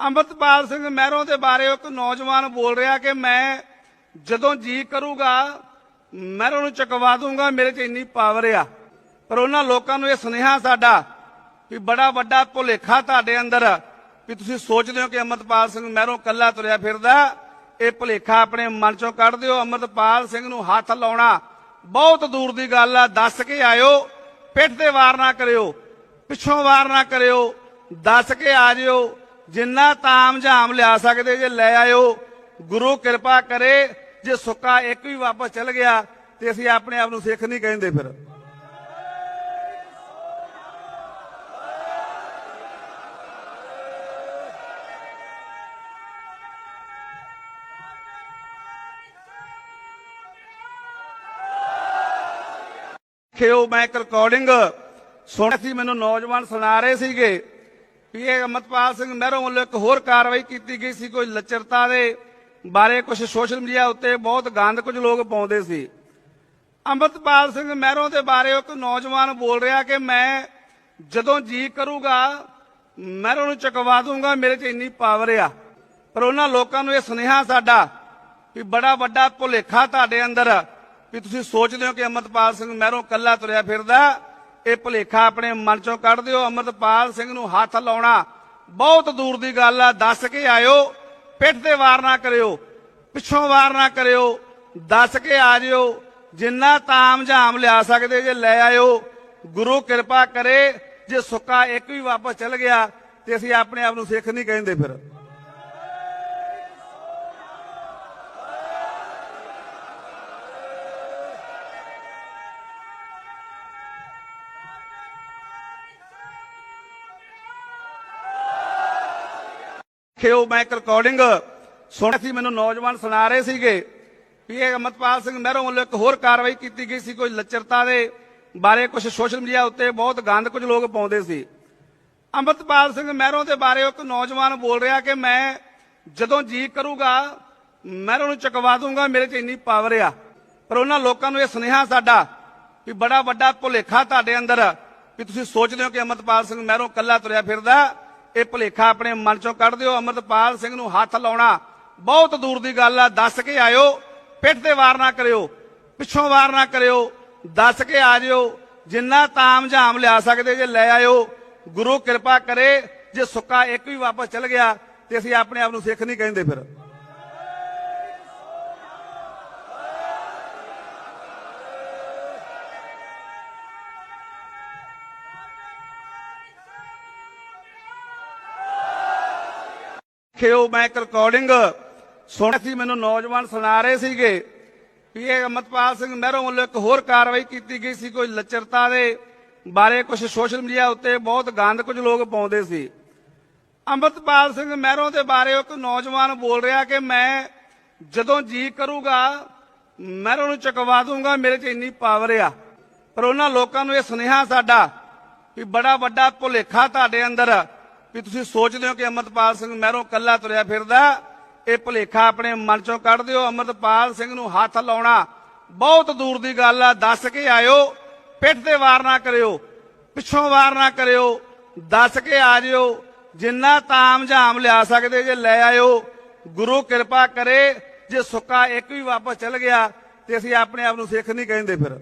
ਅੰਮ੍ਰਿਤਪਾਲ ਸਿੰਘ ਮਹਿਰੋਂ ਦੇ ਬਾਰੇ ਇੱਕ ਨੌਜਵਾਨ ਬੋਲ ਰਿਹਾ ਕਿ ਮੈਂ ਜਦੋਂ ਜੀ ਕਰੂਗਾ, ਮਹਿਰੋਂ ਨੂੰ ਚੁਕਵਾ ਦੂੰਗਾ, ਮੇਰੇ 'ਚ ਇੰਨੀ ਪਾਵਰ ਆ। ਪਰ ਉਹਨਾਂ ਲੋਕਾਂ ਨੂੰ ਇਹ ਸੁਨੇਹਾ ਸਾਡਾ ਵੀ ਬੜਾ ਵੱਡਾ ਭੁਲੇਖਾ ਤੁਹਾਡੇ ਅੰਦਰ ਵੀ ਤੁਸੀਂ ਸੋਚਦੇ ਹੋ ਕਿ ਅੰਮ੍ਰਿਤਪਾਲ ਸਿੰਘ ਮਹਿਰੋਂ ਕੱਲਾ ਤੁਰਿਆ ਫਿਰਦਾ। ਇਹ ਭੁਲੇਖਾ ਆਪਣੇ ਮਨ ਚੋਂ ਕੱਢ ਦਿਓ। ਅੰਮ੍ਰਿਤਪਾਲ ਸਿੰਘ ਨੂੰ ਹੱਥ ਲਾਉਣਾ ਬਹੁਤ ਦੂਰ ਦੀ ਗੱਲ ਆ। ਦੱਸ ਕੇ ਆਇਓ, ਪਿੱਠ ਤੇ ਵਾਰ ਨਾ ਕਰਿਓ, ਪਿੱਛੋਂ ਵਾਰ ਨਾ ਕਰਿਓ, ਦੱਸ ਕੇ ਆ ਜਿਓ। ਜਿੰਨਾ ਤਾਮ ਝਾਮ ਲਿਆ ਸਕਦੇ ਜੇ ਲੈ ਆਇਓ, ਗੁਰੂ ਕਿਰਪਾ ਕਰੇ, ਜੇ ਸੁੱਕਾ ਇੱਕ ਵੀ ਵਾਪਸ ਚਲ ਗਿਆ, ਤੇ ਅਸੀਂ ਆਪਣੇ ਆਪ ਨੂੰ ਸਿੱਖ ਨਹੀਂ ਕਹਿੰਦੇ ਫਿਰ। ਖਿਓ, ਮੈਂ ਇੱਕ ਰਿਕਾਰਡਿੰਗ ਸੁਣਿਆ ਸੀ, ਮੈਨੂੰ ਨੌਜਵਾਨ ਸੁਣਾ ਰਹੇ ਸੀਗੇ। ਵੀ ਇਹ ਅਮਰਪਾਲ ਸਿੰਘ ਮਹਿਰੋਂ ਵੱਲੋਂ ਇੱਕ ਹੋਰ ਕਾਰਵਾਈ ਕੀਤੀ ਗਈ ਸੀ, ਕੋਈ ਲੱਚਰਤਾ ਦੇ ਬਾਰੇ ਕੁਝ ਸੋਸ਼ਲ ਮੀਡੀਆ ਉੱਤੇ ਬਹੁਤ ਗੰਦ ਕੁਝ ਲੋਕ ਪਾਉਂਦੇ ਸੀ। ਅੰਮ੍ਰਿਤਪਾਲ ਸਿੰਘ ਮਹਿਰੋਂ ਦੇ ਬਾਰੇ ਇੱਕ ਨੌਜਵਾਨ ਬੋਲ ਰਿਹਾ ਕਿ ਮੈਂ ਜਦੋਂ ਜੀ ਕਰੂਗਾ ਮਹਿਰੋਂ ਨੂੰ ਚੁਕਵਾ ਦੂੰਗਾ, ਮੇਰੇ 'ਚ ਇੰਨੀ ਪਾਵਰ ਆ। ਪਰ ਉਹਨਾਂ ਲੋਕਾਂ ਨੂੰ ਇਹ ਸੁਨੇਹਾ ਸਾਡਾ ਵੀ ਬੜਾ ਵੱਡਾ ਭੁਲੇਖਾ ਤੁਹਾਡੇ ਅੰਦਰ ਵੀ ਤੁਸੀਂ ਸੋਚਦੇ ਹੋ ਕਿ ਅੰਮ੍ਰਿਤਪਾਲ ਸਿੰਘ ਮਹਿਰੋਂ ਕੱਲਾ ਤੁਰਿਆ ਫਿਰਦਾ। ਇਹ ਭੁਲੇਖਾ ਆਪਣੇ ਮਨ ਚੋਂ ਕੱਢ ਦਿਓ। ਅੰਮ੍ਰਿਤਪਾਲ ਸਿੰਘ ਨੂੰ ਹੱਥ ਲਾਉਣਾ ਬਹੁਤ ਦੂਰ ਦੀ ਗੱਲ ਆ। ਦੱਸ ਕੇ ਆਇਓ, ਪਿੱਠ ਤੇ ਵਾਰ ਨਾ ਕਰਿਓ, ਪਿੱਛੋਂ ਵਾਰ ਨਾ ਕਰਿਓ, ਦੱਸ ਕੇ ਆ ਜਿਓ। ਜਿੰਨਾ ਤਾਮ ਝਾਮ ਲਿਆ ਸਕਦੇ ਜੇ ਲੈ ਆਇਓ। ਗੁਰੂ ਕਿਰਪਾ ਕਰੇ, ਜੇ ਸੁੱਕਾ ਇੱਕ ਵੀ ਵਾਪਸ ਚਲ ਗਿਆ ਤੇ ਅਸੀਂ ਆਪਣੇ ਆਪ ਨੂੰ ਸਿੱਖ ਨਹੀਂ ਕਹਿੰਦੇ ਫਿਰ। ਖਿਓ ਮੈਂ ਇੱਕ ਰਿਕਾਰਡਿੰਗ ਸੁਣਿਆ ਸੀ, ਮੈਨੂੰ ਨੌਜਵਾਨ ਸੁਣਾ ਰਹੇ ਸੀਗੇ ਵੀ ਇਹ ਅਮਰਪਾਲ ਸਿੰਘ ਮਹਿਰੋਂ ਵੱਲੋਂ ਇੱਕ ਹੋਰ ਕਾਰਵਾਈ ਕੀਤੀ ਗਈ ਸੀ, ਕੋਈ ਲੱਚਰਤਾ ਦੇ ਬਾਰੇ ਕੁਝ ਸੋਸ਼ਲ ਮੀਡੀਆ ਉੱਤੇ ਬਹੁਤ ਗੰਦ ਕੁਝ ਲੋਕ ਪਾਉਂਦੇ ਸੀ। ਅੰਮ੍ਰਿਤਪਾਲ ਸਿੰਘ ਮਹਿਰੋਂ ਦੇ ਬਾਰੇ ਇੱਕ ਨੌਜਵਾਨ ਬੋਲ ਰਿਹਾ ਕਿ ਮੈਂ ਜਦੋਂ ਜੀ ਕਰੂਗਾ ਮਹਿਰੋਂ ਨੂੰ ਚੁਕਵਾ ਦੂੰਗਾ, ਮੇਰੇ 'ਚ ਇੰਨੀ ਪਾਵਰ ਆ। ਪਰ ਉਹਨਾਂ ਲੋਕਾਂ ਨੂੰ ਇਹ ਸੁਨੇਹਾ ਸਾਡਾ ਵੀ ਬੜਾ ਵੱਡਾ ਭੁਲੇਖਾ ਤੁਹਾਡੇ ਅੰਦਰ, ਵੀ ਤੁਸੀਂ ਸੋਚਦੇ ਹੋ ਕਿ ਅੰਮ੍ਰਿਤਪਾਲ ਸਿੰਘ ਮਹਿਰੋਂ ਕੱਲਾ ਤੁਰਿਆ ਫਿਰਦਾ। ਇਹ ਭੁਲੇਖਾ ਆਪਣੇ ਮਨ ਚੋਂ ਕੱਢ ਦਿਓ। ਅੰਮ੍ਰਿਤਪਾਲ ਸਿੰਘ ਨੂੰ ਹੱਥ ਲਾਉਣਾ ਬਹੁਤ ਦੂਰ ਦੀ ਗੱਲ ਆ। ਦੱਸ ਕੇ ਆਇਓ, ਪਿੱਠ ਤੇ ਵਾਰ ਨਾ ਕਰਿਓ, ਪਿੱਛੋਂ ਵਾਰ ਨਾ ਕਰਿਓ, ਦੱਸ ਕੇ ਆ ਜਿਓ। ਜਿੰਨਾ ਤਾਮ ਝਾਮ ਲਿਆ ਸਕਦੇ ਜੇ ਲੈ ਆਇਓ। ਗੁਰੂ ਕਿਰਪਾ ਕਰੇ, ਜੇ ਸੁੱਕਾ ਇੱਕ ਵੀ ਵਾਪਸ ਚਲ ਗਿਆ, ਤੇ ਅਸੀਂ ਆਪਣੇ ਆਪ ਨੂੰ ਸਿੱਖ ਨਹੀਂ ਕਹਿੰਦੇ ਫਿਰ। ਖਿਓ ਮੈਂ ਇੱਕ ਰਿਕਾਰਡਿੰਗ ਸੁਣਿਆ ਸੀ, ਮੈਨੂੰ ਨੌਜਵਾਨ ਸੁਣਾ ਰਹੇ ਸੀਗੇ ਵੀ ਇਹ ਅਮਰਪਾਲ ਸਿੰਘ ਮਹਿਰੋਂ ਵੱਲੋਂ ਇੱਕ ਹੋਰ ਕਾਰਵਾਈ ਕੀਤੀ ਗਈ ਸੀ, ਕੋਈ ਲੱਚਰਤਾ ਦੇ ਬਾਰੇ ਕੁਝ ਸੋਸ਼ਲ ਮੀਡੀਆ ਉੱਤੇ ਬਹੁਤ ਗੰਦ ਕੁਝ ਲੋਕ ਪਾਉਂਦੇ ਸੀ। ਅੰਮ੍ਰਿਤਪਾਲ ਸਿੰਘ ਮਹਿਰੋਂ ਦੇ ਬਾਰੇ ਇੱਕ ਨੌਜਵਾਨ ਬੋਲ ਰਿਹਾ ਕਿ ਮੈਂ ਜਦੋਂ ਜੀ ਕਰੂਗਾ ਮਹਿਰੋਂ ਨੂੰ ਚੁਕਵਾ ਦੂੰਗਾ, ਮੇਰੇ 'ਚ ਇੰਨੀ ਪਾਵਰ ਆ। ਪਰ ਉਹਨਾਂ ਲੋਕਾਂ ਨੂੰ ਇਹ ਸੁਨੇਹਾ ਸਾਡਾ ਵੀ ਬੜਾ ਵੱਡਾ ਭੁਲੇਖਾ ਤੁਹਾਡੇ ਅੰਦਰ ਵੀ ਤੁਸੀਂ ਸੋਚਦੇ ਹੋ ਕਿ ਅੰਮ੍ਰਿਤਪਾਲ ਸਿੰਘ ਮਹਿਰੋਂ ਕੱਲਾ ਤੁਰਿਆ ਫਿਰਦਾ, ਇਹ ਭੁਲੇਖਾ ਆਪਣੇ ਮਨ ਚੋਂ ਕੱਢ ਦਿਓ। ਅੰਮ੍ਰਿਤਪਾਲ ਸਿੰਘ ਨੂੰ ਹੱਥ ਲਾਉਣਾ ਬਹੁਤ ਦੂਰ ਦੀ ਗੱਲ ਆ। ਦੱਸ ਕੇ ਆਇਓ, ਪਿੱਠ ਤੇ ਵਾਰ ਨਾ ਕਰਿਓ, ਪਿੱਛੋਂ ਵਾਰ ਨਾ ਕਰਿਓ, ਦੱਸ ਕੇ ਆ ਜਿਓ। ਜਿੰਨਾ ਤਾਮ ਝਾਮ ਲਿਆ ਸਕਦੇ ਜੇ ਲੈ ਆਇਓ। ਗੁਰੂ ਕਿਰਪਾ ਕਰੇ, ਜੇ ਸੁੱਕਾ ਇੱਕ ਵੀ ਵਾਪਸ ਚਲ ਗਿਆ, ਤੇ ਅਸੀਂ ਆਪਣੇ ਆਪ ਨੂੰ ਸਿੱਖ ਨਹੀਂ ਕਹਿੰਦੇ ਫਿਰ।